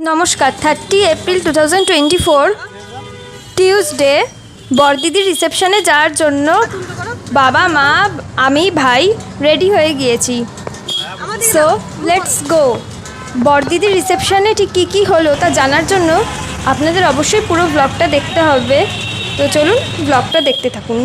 নমস্কার thirty April two thousand twenty four বরদিদির রিসেপশনে যাওয়ার জন্য বাবা, মা, আমি, ভাই রেডি হয়ে গিয়েছি। সো লেটস গো বরদিদির রিসেপশনে ঠিক কী কী হলো তা জানার জন্য আপনাদের অবশ্যই পুরো ব্লগটা দেখতে হবে। তো চলুন ব্লগটা দেখতে থাকুন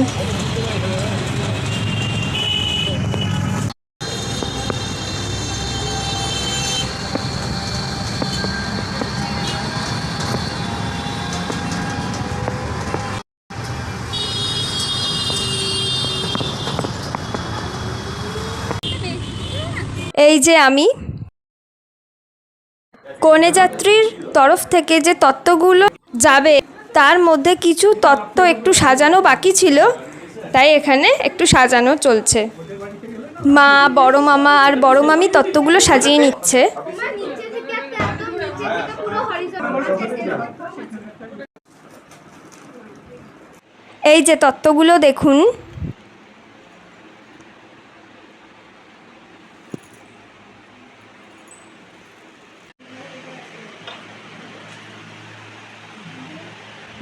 এই যে আমি কনে যাত্রীর তরফ থেকে যে তত্ত্বগুলো যাবে, তার মধ্যে কিছু তত্ত্ব একটু সাজানো বাকি ছিল, তাই এখানে একটু সাজানো চলছে। মা, বড় মামা আর বড় মামি তত্ত্বগুলো সাজিয়ে নিচ্ছে। এই যে তত্ত্বগুলো দেখুন।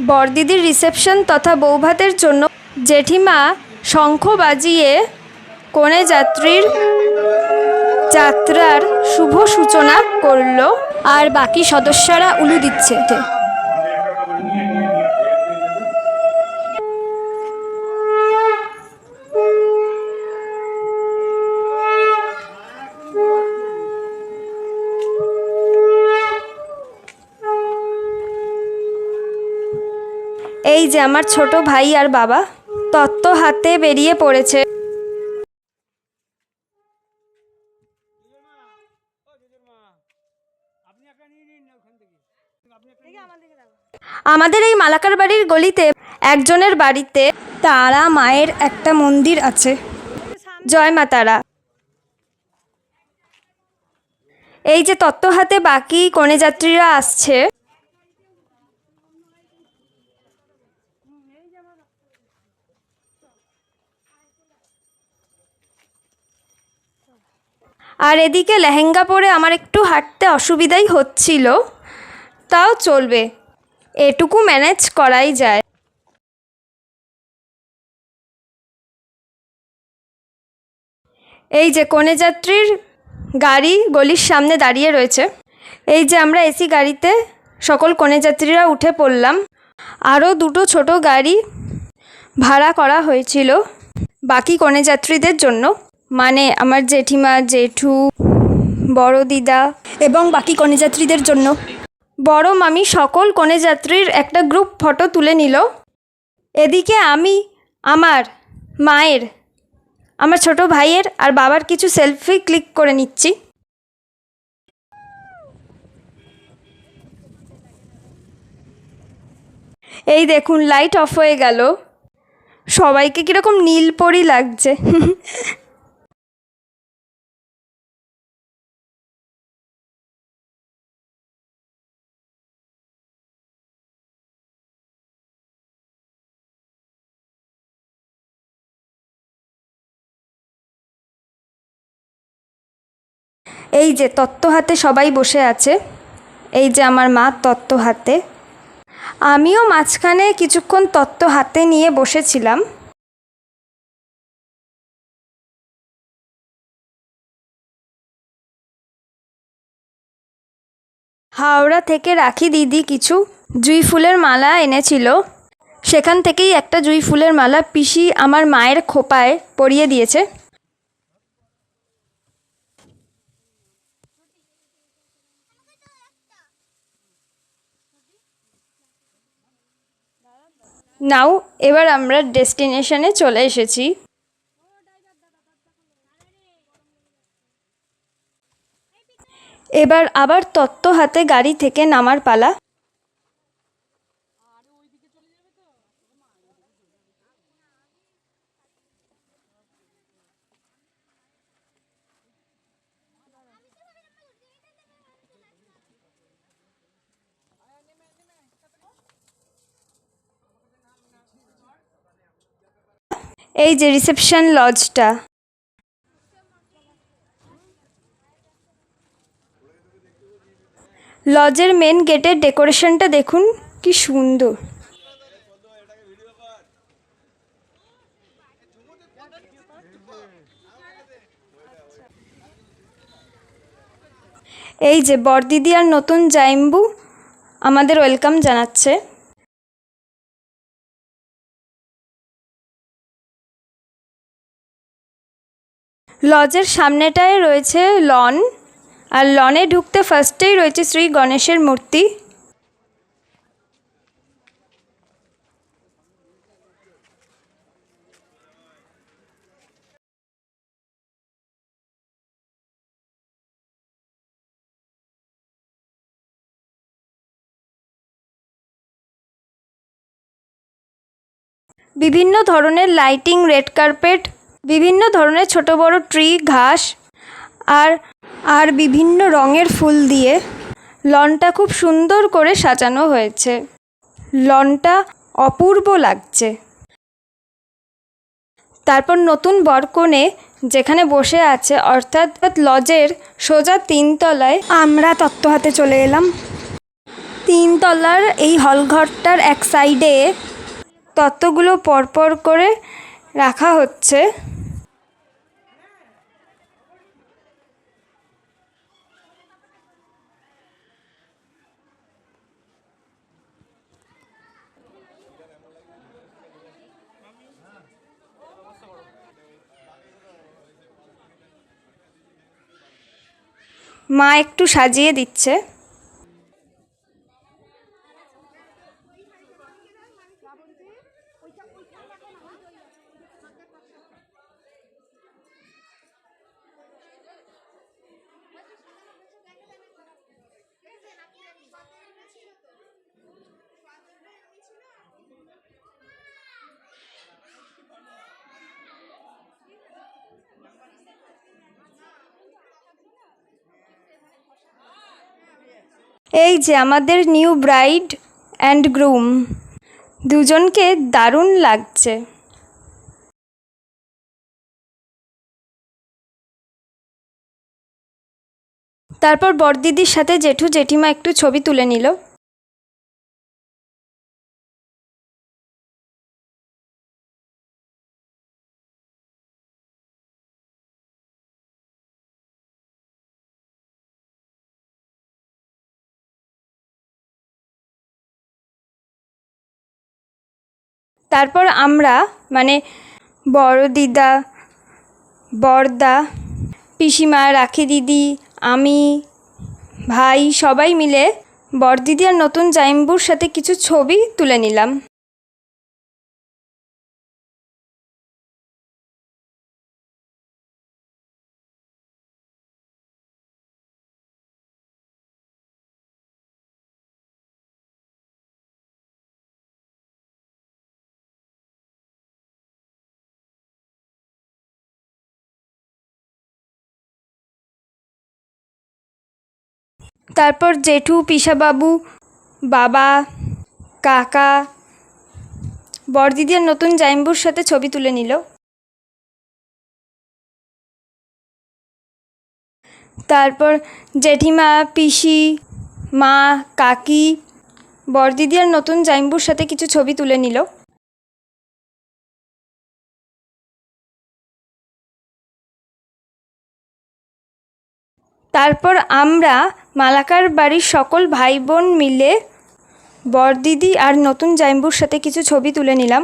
বরদিদির রিসেপশন তথা বৌভাতের জন্য জেঠিমা শঙ্খ বাজিয়ে কনে যাত্রীর যাত্রার শুভ সূচনা করল। আর বাকি সদস্যরা উলু দিচ্ছে। এই যে আমার ছোট ভাই আর বাবা, তত্ত্ব হাতে বেরিয়ে পড়েছে। আমাদের এই মালাকার বাড়ির গলিতে একজনের বাড়িতে তারা মায়ের একটা মন্দির আছে। জয় মা তারা। এই যে তত্ত্ব হাতে বাকি কনে যাত্রীরা আসছে। আর এদিকে লেহেঙ্গা পরে আমার একটু হাঁটতে অসুবিধাই হচ্ছিল। তাও চলবে। এটুকু ম্যানেজ করাই যায়। এই যে কনে যাত্রীর গাড়ি গলির সামনে দাঁড়িয়ে রয়েছে। এই যে আমরা এসি গাড়িতে সকল কনে যাত্রীরা উঠে পড়লাম। আরও দুটো ছোট গাড়ি ভাড়া করা হয়েছিল বাকি কনে যাত্রীদের জন্য। মানে আমার জেঠিমা, জেঠু, বড় দিদা এবং বাকি কনেযাত্রীদের জন্য। বড় মামি সকল কনেযাত্রীর একটা গ্রুপ ফটো তুলে নিল। এদিকে আমি, আমার মায়ের, আমার ছোট ভাইয়ের আর বাবার কিছু সেলফি ক্লিক করে নিচ্ছি। এই দেখুন, লাইট অফ হয়ে গেল। সবাইকে কীরকম নীলপরি লাগছে। এই যে তত্ত্ব হাতে সবাই বসে আছে, এই যে আমার মা তত্ত্ব হাতে। আমিও মাঝখানে কিছুক্ষণ তত্ত্ব হাতে নিয়ে বসেছিলাম। হাওড়া থেকে রাখি দিদি কিছু জুঁই ফুলের মালা এনেছিল। সেখান থেকেই একটা জুঁই ফুলের মালা পিসি আমার মায়ের খোপায় পরিয়ে দিয়েছে। নাও এবার আমরা ডেস্টিনেশনে চলে এসেছি। এবার আবার তত্ত্ব হাতে গাড়ি থেকে নামার পালা। এই যে রিসেপশন লজটা। লজের মেন গেটের ডেকোরেশনটা দেখুন, কি সুন্দর। এই যে বরদিদি আর নতুন জাইম্বু আমাদের ওয়েলকাম জানাচ্ছে। লজের সামনেটায় রয়েছে লন, আর লনে ঢুকতে ফার্স্টেই রয়েছে শ্রী গণেশের মূর্তি। বিভিন্ন ধরনের লাইটিং, রেড কার্পেট বিভিন্ন ধরনের ছোট বড় ট্রি, ঘাস আর আর বিভিন্ন রঙের ফুল দিয়ে লনটা খুব সুন্দর করে সাজানো হয়েছে। লনটা অপূর্ব লাগছে। তারপর নতুন বরকনে যেখানে বসে আছে, অর্থাৎ লজের সোজা তিনতলায় আমরা তত্ত্ব হাতে চলে এলাম। তিনতলার এই হলঘরটার এক সাইডে তত্ত্বগুলো পরপর করে রাখা হচ্ছে। মা একটু সাজিয়ে দিচ্ছে। এই যে আমাদের নিউ ব্রাইড অ্যান্ড গ্রুম। দুজনকে দারুণ লাগছে। তারপর বড়দিদির সাথে জেঠু জেঠিমা একটু ছবি তুলে নিল। তারপর আমরা মানে বড় দিদা, বড়দা, পিসিমা, রাখি দিদি, আমি, ভাই, সবাই মিলে বড়দিদি আর নতুন জাইম্বুর সাথে কিছু ছবি তুলে নিলাম। তারপর জেঠু, পিসাবাবু, বাবা, কাকা বড়দিদি নতুন জাইম্বুর সাথে ছবি তুলে নিল। তারপর জেঠিমা, পিসি, মা, কাকি বড়দিদি আর নতুন জাইম্বুর সাথে কিছু ছবি তুলে নিল। তারপর আমরা মালাকার বাড়ির সকল ভাই বোন মিলে বরদিদি আর নতুন জাইম্বুর সাথে কিছু ছবি তুলে নিলাম।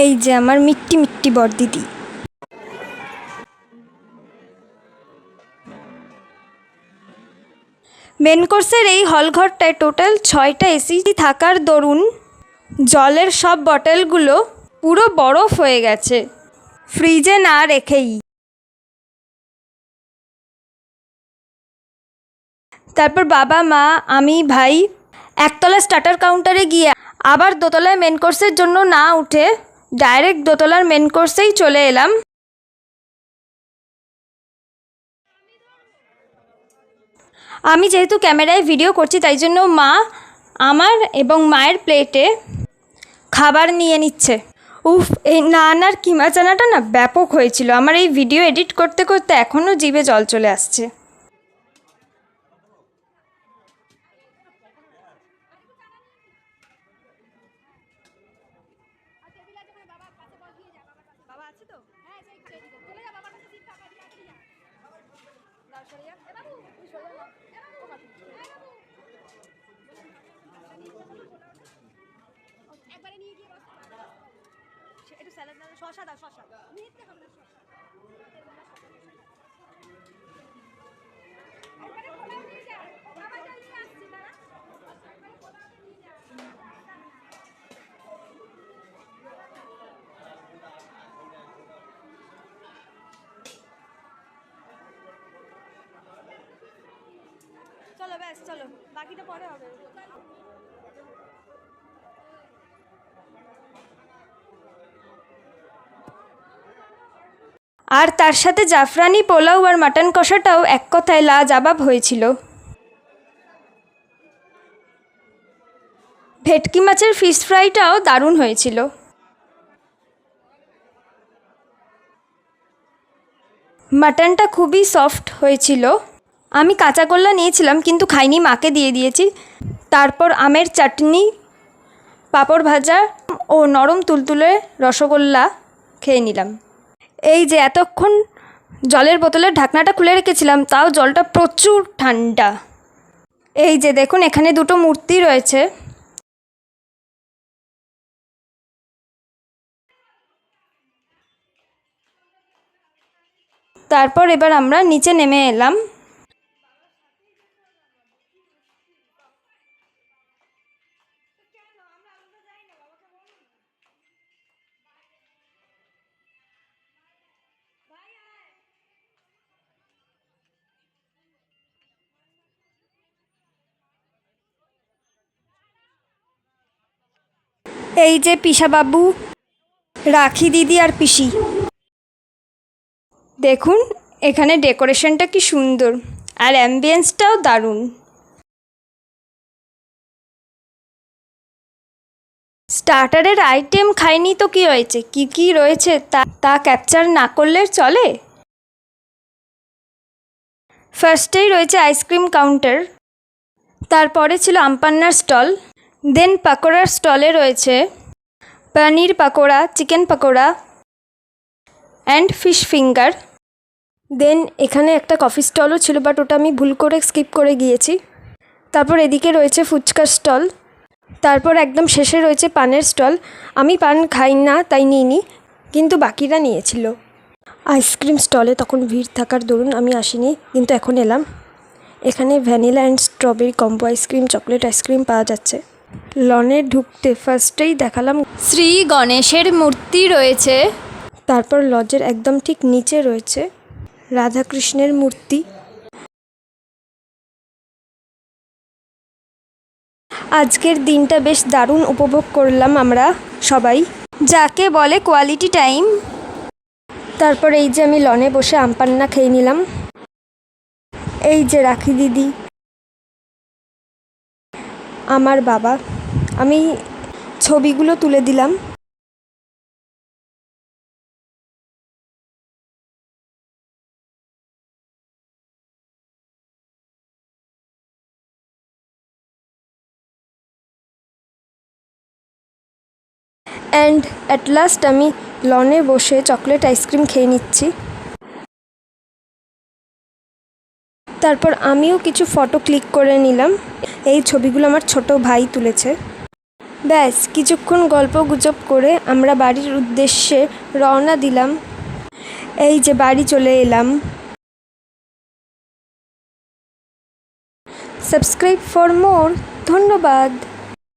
এই যে আমার মিট্টি মিট্টি বরদিদি। মেন কোর্সের এই হলঘরটায় টোটাল ছয়টা এসি থাকার দরুন জলের সব বটলগুলো পুরো বরফ হয়ে গেছে। ফ্রিজে না রেখেই। তারপর বাবা, মা, আমি, ভাই একতলা স্টার্টার কাউন্টারে গিয়ে আবার দোতলায় মেন কোর্সের জন্য না উঠে ডাইরেক্ট দোতলার মেন কোর্সেই চলে এলাম। আমি যেহেতু ক্যামেরায় ভিডিও করছি, তাই জন্য মা আমার এবং মায়ের প্লেটে খাবার নিয়ে নিচ্ছে। উফ, এই নান আর কিমা চানাটা না ব্যাপক হয়েছিল। আমার এই ভিডিও এডিট করতে করতে এখনও জিভে জল চলে আসছে। স্যালাড না শশা দাও শশা। চলো ব্যাস চলো। বাকিটা পরে হবে। আর তার সাথে জাফরানি, পোলাও আর মাটন কষাটাও এক কথায় লাজাবাব হয়েছিল। ভেটকি মাছের ফিশ ফ্রাইটাও দারুণ হয়েছিল। মাটনটা খুবই সফট হয়েছিল। আমি কাঁচা গোল্লা নিয়েছিলাম, কিন্তু খাইনি, মাকে দিয়ে দিয়েছি। তারপর আমের চাটনি, পাঁপড় ভাজা ও নরম তুলতুলে রসগোল্লা খেয়ে নিলাম। এই যে এতক্ষণ জলের বোতলের ঢাকনাটা খুলে রেখেছিলাম, তাও জলটা প্রচুর ঠান্ডা। এই যে দেখুন, এখানে দুটো মূর্তি রয়েছে। তারপর এবার আমরা নিচে নেমে এলাম। এই যে পিসাবাবু রাখি দিদি আর পিসি। দেখুন, এখানে ডেকোরেশনটা কি সুন্দর, আর অ্যাম্বিয়েন্সটাও দারুণ। স্টার্টারের আইটেম খাইনি তো কি হয়েছে? কি কি রয়েছে তা তা ক্যাপচার না করলে চলে? ফার্স্টেই রয়েছে আইসক্রিম কাউন্টার, তারপরে ছিল আমপান্নার স্টল। দেন পাকোড়ার স্টলে রয়েছে paneer pakora, chicken pakora and fish finger then এখানে একটা কফি স্টলও ছিল বাট ওটা আমি ভুল করে স্কিপ করে গিয়েছি। তারপর এদিকে রয়েছে ফুচকার স্টল তারপর একদম শেষে রয়েছে পানের স্টল আমি পান খাই না, তাই নিইনি, কিন্তু বাকিরা নিয়েছিল। আইসক্রিম স্টলে তখন ভিড় থাকার দরুন আমি আসিনি, কিন্তু এখন এলাম। এখানে vanilla and strawberry combo ice cream chocolate ice cream পাওয়া যাচ্ছে। লনে ঢুকতে ফার্স্টেই দেখালাম শ্রী গণেশের মূর্তি রয়েছে। তারপর লজের একদম ঠিক নিচে রয়েছে রাধাকৃষ্ণের মূর্তি। আজকের দিনটা বেশ দারুণ উপভোগ করলাম আমরা সবাই। যাকে বলে কোয়ালিটি টাইম তারপর এই যে আমি লনে বসে আমপান্না খেয়ে নিলাম। এই যে রাখি দিদি। আমার বাবা। আমি ছবিগুলো তুলে দিলাম। অ্যান্ড অ্যাট লাস্ট আমি লনে বসে চকলেট আইসক্রিম খেয়ে নিচ্ছি। তারপর আমিও কিছু ফটো ক্লিক করে নিলাম। এই ছবিগুলো আমার ছোট ভাই তুলেছে। ব্যাস, কিছুক্ষণ গল্প গুজব করে আমরা বাড়ির উদ্দেশ্যে রওনা দিলাম। এই যে বাড়ি চলে এলাম। Subscribe for more. ধন্যবাদ।